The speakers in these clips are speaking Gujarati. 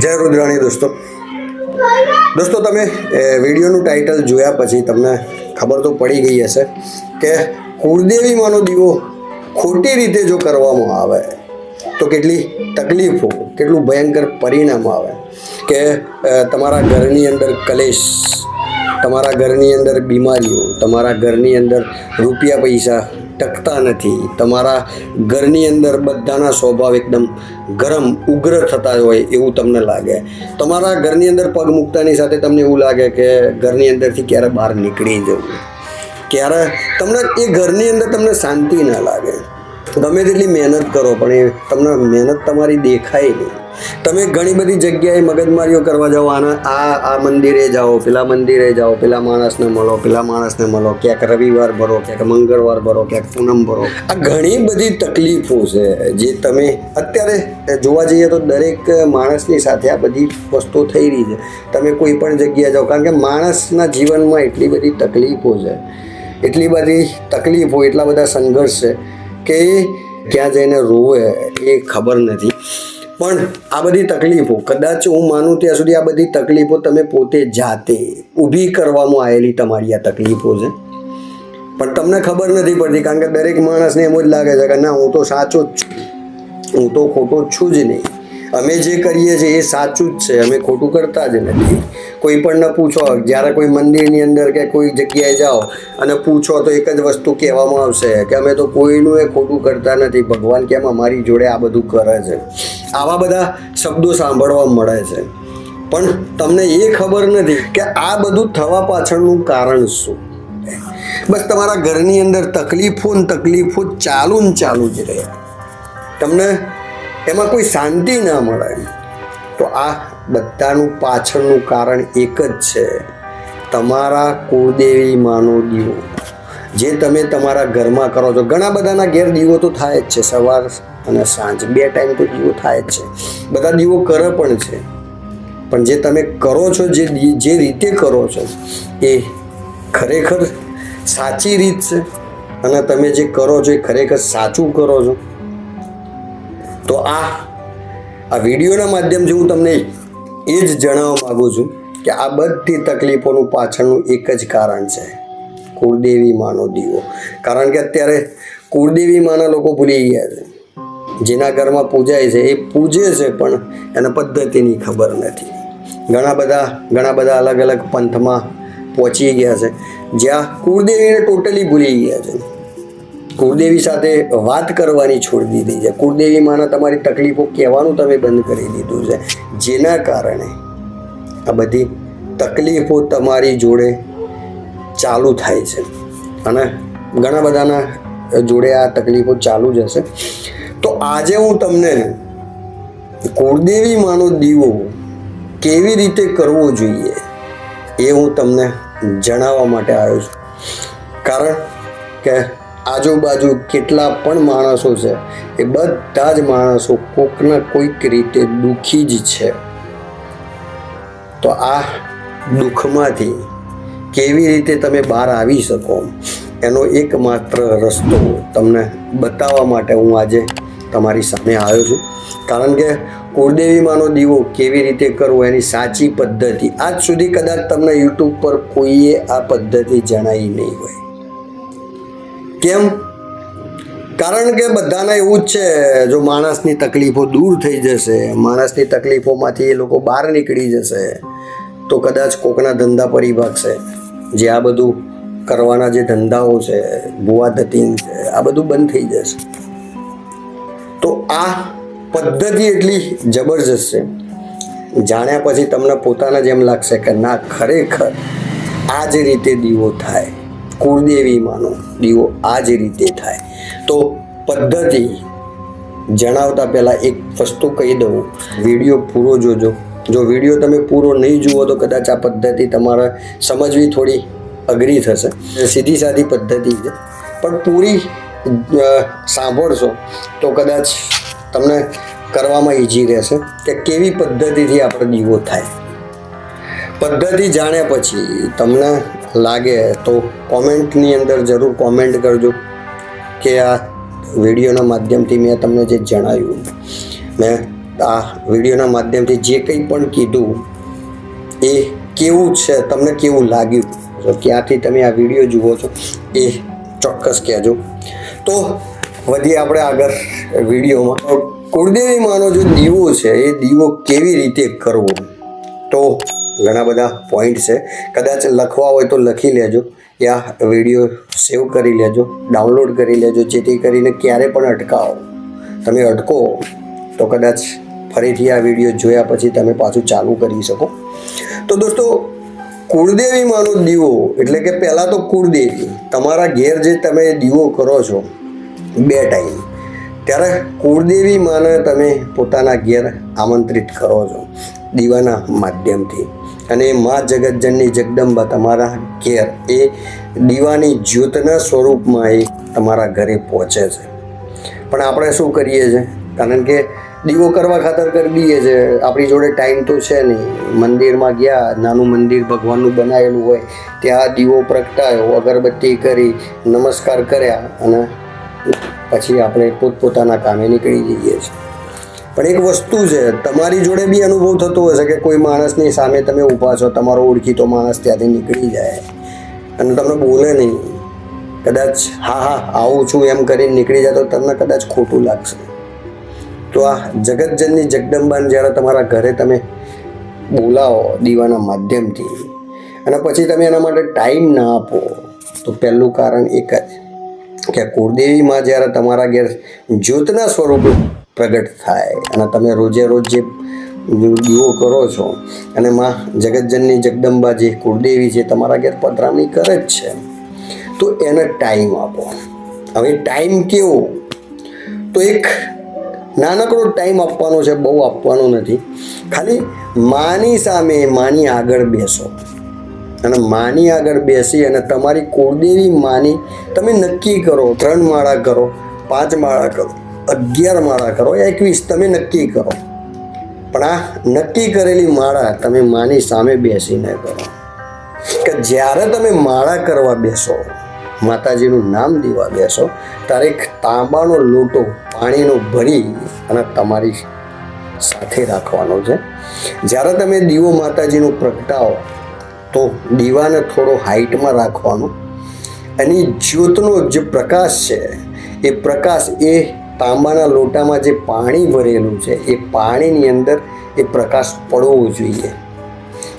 જય રુદ્રાણી દોસ્તો. દોસ્તો તમે વિડીયોનું ટાઇટલ જોયા પછી તમને ખબર તો પડી ગઈ હશે કે કુળદેવીમાંનો દીવો ખોટી રીતે જો કરવામાં આવે, તો કેટલી તકલીફો, કેટલું ભયંકર પરિણામ આવે. કે તમારા ઘરની અંદર કલેશ, તમારા ઘરની અંદર બીમારીઓ, તમારા ઘરની અંદર રૂપિયા પૈસા ટકતા નથી. તમારા ઘરની અંદર બધાના સ્વભાવ એકદમ ગરમ, ઉગ્ર થતા હોય એવું તમને લાગે. તમારા ઘરની અંદર પગ મૂકતાની સાથે તમને એવું લાગે કે ઘરની અંદરથી ક્યારે બહાર નીકળી જવું. ક્યારે? તમને એ ઘરની અંદર તમને શાંતિ ના લાગે. ગમે તેટલી મહેનત કરો, પણ એ તમને મહેનત તમારી દેખાય નહીં. તમે ઘણી બધી જગ્યાએ મગજમારીઓ કરવા જાઓ. આના, આ આ મંદિરે જાઓ, પેલા મંદિરે જાઓ, પેલા માણસને મળો, પેલા માણસને મળો. ક્યાંક રવિવાર ભરો, ક્યાંક મંગળવાર ભરો, ક્યાંક પૂનમ ભરો. આ ઘણી બધી તકલીફો છે જે તમે અત્યારે જોવા જઈએ તો દરેક માણસની સાથે આ બધી વસ્તુઓ થઈ રહી છે. તમે કોઈ પણ જગ્યાએ જાઓ, કારણ કે માણસના જીવનમાં એટલી બધી તકલીફો છે. એટલી બધી તકલીફો, એટલા બધા સંઘર્ષ છે કે ક્યાં જઈને રોવે એ ખબર નથી. પણ આ બધી તકલીફો, કદાચ હું માનું ત્યાં સુધી આ બધી તકલીફો તમે પોતે જાતે ઊભી કરવામાં આવેલી તમારી આ તકલીફો છે. પણ તમને ખબર નથી પડતી, કારણ કે દરેક માણસને એમ જ લાગે છે કે ના, હું તો સાચો જ છું. હું તો ખોટો છું જ નહીં. અમે જે કરીએ છીએ એ સાચું જ છે. અમે ખોટું કરતા જ નથી. કોઈ પણ ન પૂછો. જ્યારે કોઈ મંદિરની અંદર કે કોઈ જગ્યાએ જાઓ અને પૂછો તો એક જ વસ્તુ કહેવામાં આવશે કે અમે તો કોઈનું એ ખોટું કરતા નથી. ભગવાન કેમ અમારી જોડે આ બધું કરે છે? આવા બધા શબ્દો સાંભળવા મળે છે. પણ તમને એ ખબર નથી કે આ બધું થવા પાછળનું કારણ શું? બસ તમારા ઘરની અંદર તકલીફો ને તકલીફો ચાલુ ને ચાલુ જ રહે. તમને એમાં કોઈ શાંતિ ના મળે. તો આ બધાનું પાછળનું કારણ એક જ છે. તમારા કુળદેવી માનો દીવો. જે તમે તમારા ઘરમાં કરો છો. ઘણા બધાના ઘેર દીવો તો થાય જ છે. સવાર અને સાંજ બે ટાઈમ તો દીવો થાય જ છે. બધા દીવો કરે પણ છે. પણ જે તમે કરો છો, જે જે રીતે કરો છો, એ ખરેખર સાચી રીત છે. અને તમે જે કરો છો, એ ખરેખર સાચું કરો છો. તો આ આ વિડીયોના માધ્યમથી હું તમને એ જ જણાવવા માગું છું કે આ બધી તકલીફોનું પાછળનું એક જ કારણ છે, કુળદેવી માનો દીવો. કારણ કે અત્યારે કુળદેવી માના લોકો ભૂલી ગયા છે. જેના ઘરમાં પૂજાય છે, એ પૂજે છે, પણ એને પદ્ધતિની ખબર નથી. ઘણા બધા ઘણા બધા અલગ અલગ પંથમાં પહોંચી ગયા છે. જ્યાં કુળદેવીને ટોટલી ભૂલી ગયા છે. કુળદેવી સાથે વાત કરવાની છોડી દીધી છે. કુળદેવી માના તમારી તકલીફો કહેવાનું તમે બંધ કરી દીધું છે. જેના કારણે આ બધી તકલીફો તમારી જોડે ચાલુ થાય છે. અને ઘણા બધાના જોડે આ તકલીફો ચાલુ જ હશે. તો આજે હું તમને કુળદેવી માનો દીવો કેવી રીતે કરવો જોઈએ એ હું તમને જણાવવા માટે આવ્યો છું. કારણ કે આજુબાજુ કેટલા પણ માણસો છે, એ બધા જ માણસો કોકના કોઈક રીતે દુઃખી જ છે. તો આ દુઃખમાંથી કેવી રીતે તમે બહાર આવી શકો, એનો એકમાત્ર રસ્તો તમને બતાવવા માટે હું આજે તમારી સામે આવ્યો છું. કારણ કે કુળદેવીમાંનો દીવો કેવી રીતે કરવો એની સાચી પદ્ધતિ, આજ સુધી કદાચ તમને યુટ્યુબ પર કોઈએ આ પદ્ધતિ જણાવી નહીં હોય. કેમ? કારણ કે બધાને એવું જ છે, જો માણસની તકલીફો દૂર થઈ જશે, માણસની તકલીફોમાંથી એ લોકો બહાર નીકળી જશે, તો કદાચ કોકના ધંધા પરી ભાગશે. જે આ બધું કરવાના જે ધંધાઓ છે, ભૂવા ધતિંગ છે, આ બધું બંધ થઈ જશે. તો આ પદ્ધતિ એટલી જબરજસ્ત છે. જાણ્યા પછી તમને પોતાને જ એમ લાગશે કે ના, ખરેખર આ જ રીતે દીવો થાય. કુળદેવી માનો, દીવો આ જ રીતે થાય. તો પદ્ધતિ જણાવતા પહેલાં એક વસ્તુ કહી દઉં, વીડિયો પૂરો જોજો. જો વીડિયો તમે પૂરો નહીં જુઓ તો કદાચ આ પદ્ધતિ તમારે સમજવી થોડી અઘરી થશે. સીધી સાદી પદ્ધતિ છે. પણ પૂરી સાંભળશો તો કદાચ તમને કરવામાં ઈજી રહેશે કે કેવી પદ્ધતિથી આપણો દીવો થાય. પદ્ધતિ જાણ્યા પછી તમને લાગે તો કોમેન્ટની અંદર જરૂર કોમેન્ટ કરજો કે આ વિડીયોના માધ્યમથી મેં તમને જે જણાવ્યું. મેં આ વિડીયોના માધ્યમથી જે કંઈ પણ કીધું, એ કેવું છે, તમને કેવું લાગ્યું? તો ક્યાંથી તમે આ વીડિયો જુઓ છો, એ ચોક્કસ કહેજો. તો વધીએ આપણે આગળ વિડીયોમાં. કુળદેવી માનો જે દીવો છે, એ દીવો કેવી રીતે કરવો? તો ઘણા બધા પોઈન્ટ છે. કદાચ લખવા હોય તો લખી લેજો યા વીડિયો સેવ કરી લેજો ડાઉનલોડ કરી લેજો, જેથી કરીને ક્યારે પણ અટકાવો. તમે અટકો તો કદાચ ફરીથી આ વીડિયો જોયા પછી તમે પાછું ચાલુ કરી શકો. તો દોસ્તો કુળદેવીમાંનો દીવો એટલે કે પહેલાં તો કુળદેવી. તમારા ઘેર જે તમે દીવો કરો છો, બે ટાઈમ. ત્યારે કુળદેવી માને તમે પોતાના ઘેર આમંત્રિત કરો છો, દીવાના માધ્યમથી. અને મા જગતજનની જગદંબા તમારા ઘેર એ દીવાની જ્યોતના સ્વરૂપમાં એ તમારા ઘરે પહોંચે છે. પણ આપણે શું કરીએ છીએ કારણ કે દીવો કરવા ખાતર કરી દઈએ છે. આપણી જોડે ટાઈમ તો છે નહીં. મંદિરમાં ગયા, નાનું મંદિર ભગવાનનું બનાવેલું હોય, ત્યાં દીવો પ્રગટાયો, અગરબત્તી કરી, નમસ્કાર કર્યા અને પછી આપણે પોતપોતાના કામે નીકળી જઈએ છીએ. પણ એક વસ્તુ છે, તમારી જોડે બી અનુભવ થતો હશે કે કોઈ માણસની સામે તમે ઊભા છો, તમારો ઓળખીતો માણસ ત્યાંથી નીકળી જાય અને તમને બોલે નહીં. કદાચ, હા હા, આવું છું, એમ કરીને નીકળી જાય તો તમને કદાચ ખોટું લાગશે. તો આ જગતજનની જગદંબાને જ્યારે તમારા ઘરે તમે બોલાવો દીવાના માધ્યમથી અને પછી તમે એના માટે ટાઈમ ના આપો, તો પહેલું કારણ એક જ કે કુળદેવીમાં જ્યારે તમારા ઘેર જ્યોતના સ્વરૂપે પ્રગટ થાય અને તમે રોજે રોજ જે દીવો કરો છો, અને માં જગતજનની જગદંબા જે કુળદેવી છે, તમારા ઘેર પધરામણી કરે જ છે. તો એને ટાઈમ આપો. હવે ટાઈમ કેવો? તો એક નાનકડો ટાઈમ આપવાનો છે, બહુ આપવાનો નથી. ખાલી માની સામે માની આગળ બેસો. અને માની આગળ બેસી અને તમારી કુળદેવી માની તમે નક્કી કરો, ત્રણ માળા કરો, પાંચ માળા કરો. અગિયાર માળા કરો, એકવીસ તમે નક્કી કરો. પણ આ નક્કી કરેલી માળા તમે માની સામે બેસીને કરો. કે જ્યારે તમે માળા કરવા બેસો, માતાજીનું નામ દેવા બેસો, ત્યારે એક તાંબાનો લોટો પાણીનો ભરી અને તમારી સાથે રાખવાનો છે. જ્યારે તમે દીવો માતાજીનું પ્રગટાવો, તો દીવાને થોડો હાઈટમાં રાખવાનો. એની જ્યોતનો જે પ્રકાશ છે, એ પ્રકાશ એ તાંબાના લોટામાં જે પાણી ભરેલું છે, એ પાણીની અંદર એ પ્રકાશ પડવો જોઈએ.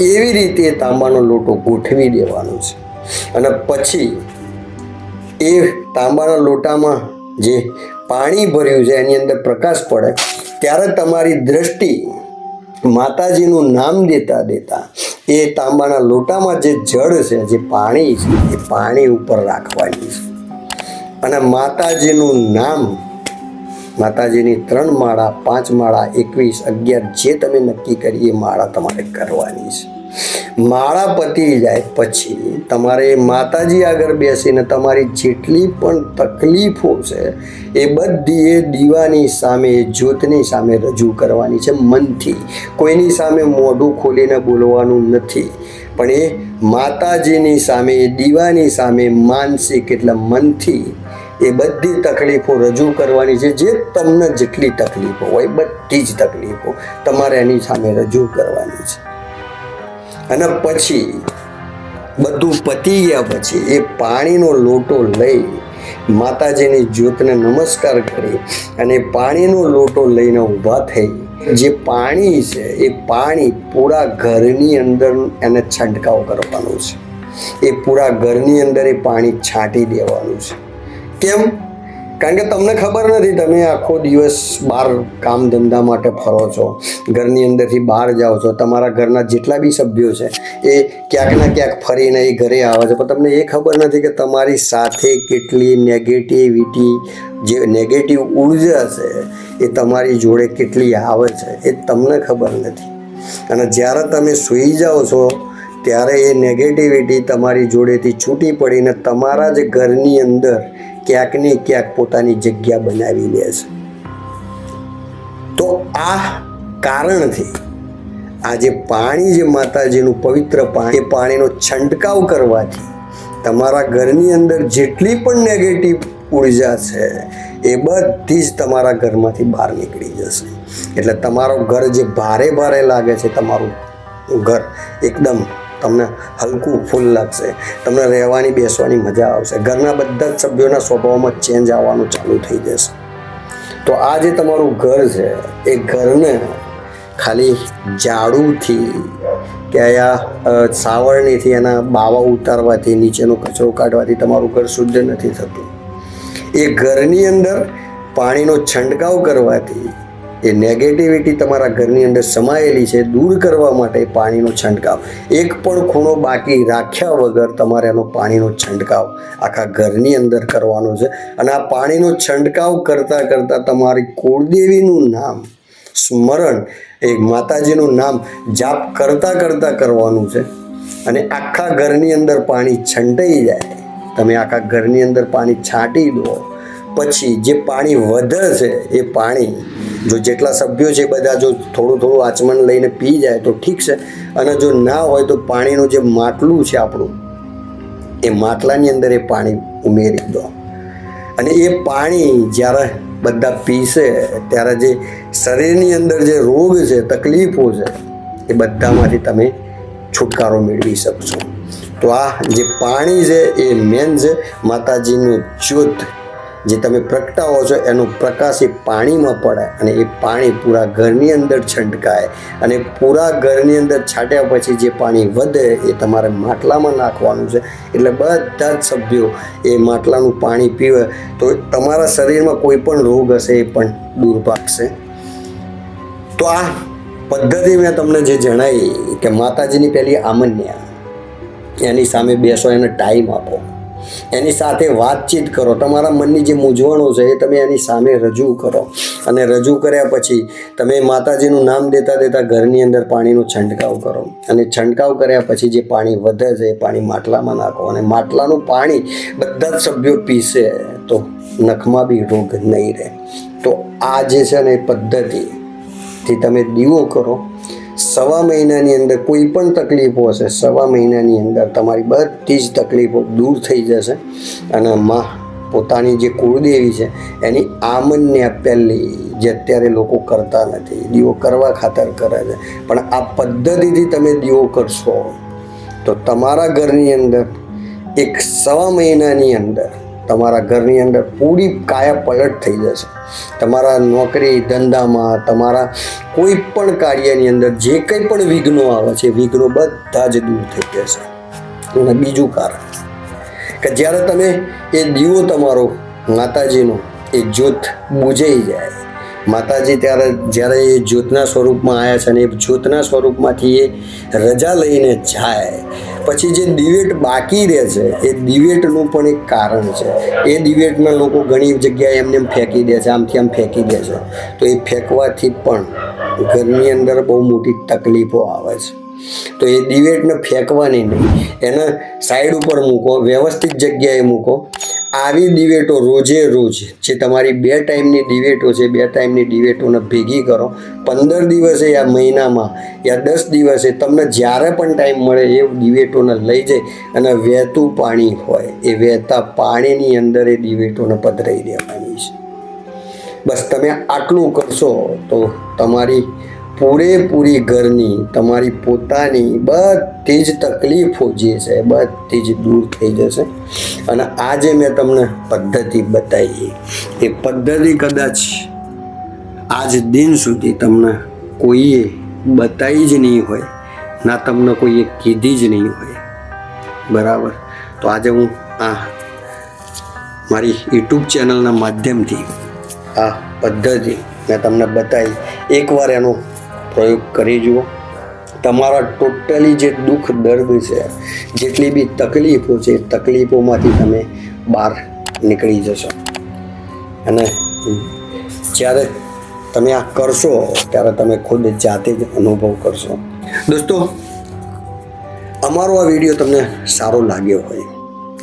એવી રીતે તાંબાનો લોટો ગોઠવી દેવાનો છે. અને પછી એ તાંબાના લોટામાં જે પાણી ભર્યું છે, એની અંદર પ્રકાશ પડે, ત્યારે તમારી દ્રષ્ટિ માતાજીનું નામ દેતા દેતા એ તાંબાના લોટામાં જે જળ છે, જે પાણી છે, એ પાણી ઉપર રાખવાની છે. અને માતાજીનું નામ માતાજીની ત્રણ માળા, પાંચ માળા, એકવીસ, અગિયાર, જે તમે નક્કી કરી એ માળા તમારે કરવાની છે. માળા પતી જાય પછી તમારે માતાજી આગળ બેસીને તમારી જેટલી પણ તકલીફો છે એ બધી એ દીવાની સામે જ્યોતની સામે રજૂ કરવાની છે મનથી. કોઈની સામે મોઢું ખોલીને બોલવાનું નથી, પણ એ માતાજીની સામે દીવાની સામે માનસિક એટલે મનથી એ બધી તકલીફો રજૂ કરવાની છે, જે તમને જેટલી તકલીફો હોય, બધી જ તકલીફો તમારે એની સામે રજૂ કરવાની છે. અને પછી, બધું પતી ગયા પછી એ પાણીનો લોટો લઈ માતાજીની જ્યોતને નમસ્કાર કરી અને પાણીનો લોટો લઈને ઊભા થઈ. જે પાણી છે, એ પાણી પૂરા ઘરની અંદર એને છંટકાવ કરવાનો છે. એ પૂરા ઘરની અંદર એ પાણી છાંટી દેવાનું છે. કેમ? કારણ કે તમને ખબર નથી, તમે આખો દિવસ બહાર કામ ધંધા માટે ફરો છો, ઘરની અંદરથી બહાર જાઓ છો, તમારા ઘરના જેટલા બી સભ્યો છે, એ ક્યાંક ને ક્યાંક ફરીને એ ઘરે આવે છે. પણ તમને એ ખબર નથી કે તમારી સાથે કેટલી નેગેટિવિટી જે નેગેટિવ ઊર્જા છે, એ તમારી જોડે કેટલી આવે છે, એ તમને ખબર નથી. અને જ્યારે તમે સૂઈ જાઓ છો, ત્યારે એ નેગેટિવિટી તમારી જોડેથી છૂટી પડીને તમારા જ ઘરની અંદર ક્યાંક ને ક્યાંક પોતાની જગ્યા બનાવી લે છે. તો આ કારણથી આ જે પાણી જે માતાજીનું પવિત્ર પાણી પાણીનો છંટકાવ કરવાથી તમારા ઘરની અંદર જેટલી પણ નેગેટિવ ઊર્જા છે, એ બધી જ તમારા ઘરમાંથી બહાર નીકળી જશે. એટલે તમારો ઘર જે ભારે ભારે લાગે છે, તમારું ઘર એકદમ તમને હલકું ફૂલ લાગશે. તમને રહેવાની, બેસવાની મજા આવશે. ઘરના બધા જ સભ્યોના સ્વભાવમાં ચેન્જ આવવાનું ચાલુ થઈ જશે. તો આ જે તમારું ઘર છે, એ ઘરને ખાલી ઝાડુથી કે અહીંયા સાવરણીથી એના બાવા ઉતારવાથી, નીચેનો કચરો કાઢવાથી તમારું ઘર શુદ્ધ નથી થતું. એ ઘરની અંદર પાણીનો છંટકાવ કરવાથી એ નેગેટિવિટી તમારા ઘરની અંદર સમાયેલી છે, દૂર કરવા માટે પાણીનો છંટકાવ. એક પણ ખૂણો બાકી રાખ્યા વગર તમારે એનો પાણીનો છંટકાવ આખા ઘરની અંદર કરવાનો છે. અને આ પાણીનો છંટકાવ કરતાં કરતાં તમારી કુળદેવીનું નામ, સ્મરણ, એ માતાજીનું નામ જાપ કરતાં કરતાં કરવાનું છે. અને આખા ઘરની અંદર પાણી છંટાઈ જાય. તમે આખા ઘરની અંદર પાણી છાંટી દો. પછી જે પાણી વધે છે, એ પાણી જો જેટલા સભ્યો છે બધા જો થોડું થોડું આચમન લઈને પી જાય તો ઠીક છે. અને જો ના હોય તો પાણીનું જે માટલું છે આપણું, એ માટલાની અંદર એ પાણી ઉમેરી દો. અને એ પાણી જ્યારે બધા પીશે, ત્યારે જે શરીરની અંદર જે રોગ છે, તકલીફો છે, એ બધામાંથી તમે છુટકારો મેળવી શકશો. તો આ જે પાણી છે, એ મેન છે, માતાજીનું જ્યોત જે તમે પ્રગટાવો છો, એનો પ્રકાશ એ પાણીમાં પડે અને એ પાણી પૂરા ઘરની અંદર છંટકાય અને પૂરા ઘરની અંદર છાંટ્યા પછી જે પાણી વધે એ તમારે માટલામાં નાખવાનું છે. એટલે બધા જ સભ્યો એ માટલાનું પાણી પીવે તો તમારા શરીરમાં કોઈ પણ રોગ હશે એ પણ દૂર ભાગશે તો આ પદ્ધતિ મેં તમને જે જણાવી કે માતાજીની પહેલી આમન્યા, એની સામે બેસો, એને ટાઈમ આપો. એની સાથે વાતચીત કરો. તમારા મનની જે મૂંઝવણો છે એ તમે એની સામે રજૂ કરો. અને રજૂ કર્યા પછી તમે માતાજીનું નામ દેતા દેતા ઘરની અંદર પાણીનો છંટકાવ કરો. અને છંટકાવ કર્યા પછી જે પાણી વધે છે એ પાણી માટલામાં નાખો. અને માટલાનું પાણી બધા જ સભ્યો પીશે તો નખમાં બી રોગ નહીં રહે. તો આ જે છે ને એ પદ્ધતિથી તમે દીવો કરો. સવા મહિનાની અંદર કોઈ પણ તકલીફો હશે, સવા મહિનાની અંદર તમારી બધી જ તકલીફો દૂર થઈ જશે અને માં પોતાની જે કુળદેવી છે, એની આમનને પહેલી જે અત્યારે લોકો કરતા નથી, દીવો કરવા ખાતર કરે છે. પણ આ પદ્ધતિથી તમે દીવો કરશો, તો તમારા ઘરની અંદર એક સવા મહિનાની અંદર તમારા ઘરની અંદર પૂરી કાયા પલટ થઈ જશે. તમારા નોકરી ધંધામાં, તમારા કોઈ પણ કાર્યની અંદર જે કંઈ પણ વિઘ્નો આવે છે, વિઘ્નો બધા જ દૂર થઈ જશે. અને બીજું કારણ કે જ્યારે તમે એ દીવો તમારો માતાજીનો, એ જ્યોત બુજાઈ જાય. માતાજી ત્યારે જ્યારે એ જ્યોતના સ્વરૂપમાં આવ્યા છે અને એ જ્યોતના સ્વરૂપમાંથી એ રજા લઈને જાય પછી જે દિવેટ બાકી રહે છે, એ દિવેટનું પણ એક કારણ છે. એ દિવેટમાં લોકો ઘણી જગ્યાએ એમને એમ ફેંકી દે છે, આમથી આમ ફેંકી દે છે. તો એ ફેંકવાથી પણ ઘરની અંદર બહુ મોટી તકલીફો આવે છે. તો એ દિવેટને ફેંકવાની નહીં, એને સાઈડ ઉપર મૂકો, વ્યવસ્થિત જગ્યાએ મૂકો. આવી દિવેટો રોજે રોજ જે તમારી બે ટાઈમની દિવેટો છે, બે ટાઈમની દિવેટોને ભેગી કરો. પંદર દિવસે યા મહિનામાં યા દસ દિવસે તમને જ્યારે પણ ટાઈમ મળે એ દિવેટોને લઈ જાય અને વહેતું પાણી હોય, એ વહેતા પાણીની અંદર એ દિવેટોને પધરાઈ દેવાની છે. બસ તમે આટલું કરશો તો તમારી પૂરેપૂરી ઘરની તમારી પોતાની બધી જ તકલીફો જે છે, બધી જ દૂર થઈ જશે. અને આજે મેં તમને પદ્ધતિ બતાવી. એ પદ્ધતિ કદાચ આજ દિન સુધી તમને કોઈએ બતાવી જ નહીં હોય, ના તમને કોઈએ કીધી જ નહીં હોય. બરાબર? તો આજે હું આ મારી યુટ્યુબ ચેનલના માધ્યમથી આ પદ્ધતિ મેં તમને બતાવી. એકવાર એનો પ્રયોગ કરી જુઓ. તમારા ટોટલી જે દુઃખ, દર્દ છે, જેટલી બી તકલીફો છે તકલીફોમાંથી તમે બહાર નીકળી જશો. અને જ્યારે તમે આ કરશો, ત્યારે તમે ખુદ જાતે જ અનુભવ કરશો. દોસ્તો, અમારો આ વીડિયો તમને સારો લાગ્યો હોય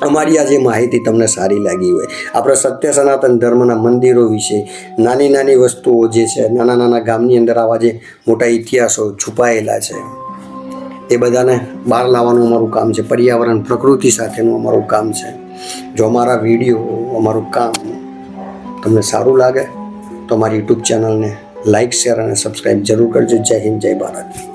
અમારી આ જે માહિતી તમને સારી લાગી હોય, આપણે સત્ય સનાતન ધર્મના મંદિરો વિશે, નાની નાની વસ્તુઓ જે છે, નાના નાના ગામની અંદર આવા જે મોટા ઇતિહાસો છુપાયેલા છે, એ બધાને બહાર લાવવાનું અમારું કામ છે, પર્યાવરણ, પ્રકૃતિ સાથેનું અમારું કામ છે. જો અમારા વીડિયો, અમારું કામ તમને સારું લાગે, તો અમારી યુટ્યુબ ચેનલને લાઇક શેર અને સબસ્ક્રાઈબ જરૂર કરજો. જય હિન્દ, જય ભારત.